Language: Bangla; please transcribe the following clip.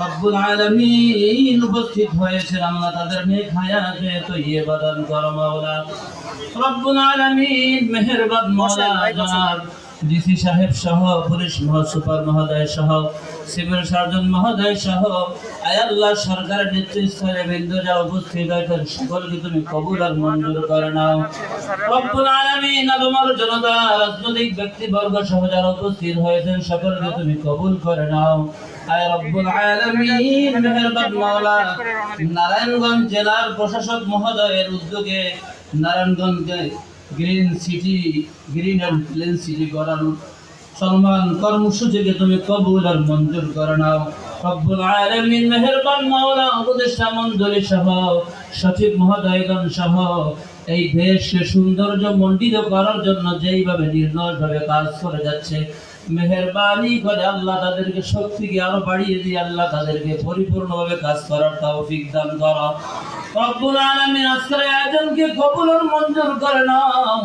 রব্বুল আলামিন উপস্থিত হয়েছেন। আল্লাহ তাদের নেক হায়াতে তৈয়বা দান করো মাওলা। রব্বুল আলামিন মেহেরবান মাওলা ডিসি সাহেব সহ পুলিশ মহোদয় সহ সিভিল সার্জন মহোদয় সহ আয়াল্লাহ সরকারের বিন্দু যা উপস্থিত হয়েছেন সকলকে তুমি কবুল আর মঞ্জুর করে নাও। রব্বুল আলামিন জনতা রাজনৈতিক ব্যক্তিবর্গ সহ যারা উপস্থিত হয়েছেন সকলকে তুমি কবুল করে নাও। মেহেরবান নারায়ণগঞ্জ জেলার প্রশাসক মহোদয়ের উদ্যোগে নারায়ণগঞ্জে green city, green and clean city গড়ার সলমান কর্মসূচিকে তুমি কবুল আর মঞ্জুর করে নাও। রব্বুল আলামিন, মেহেরবান মাওলা, উপদেষ্টা মণ্ডলী সহ সচিব মহোদয়গণ সহ এই দেশকে সৌন্দর্য মণ্ডিত করার জন্য যেইভাবে নির্দয়ভাবে কাজ করে যাচ্ছে, মেহরবানি করে আল্লাহ তাদেরকে শক্তিকে আরও বাড়িয়ে দিয়ে আল্লাহ তাদেরকে পরিপূর্ণভাবে কাজ করার তৌফিক দান করা। রব্বুল আলামিন আজকের আয়োজনকে কবুল মঞ্জুর করে নাও।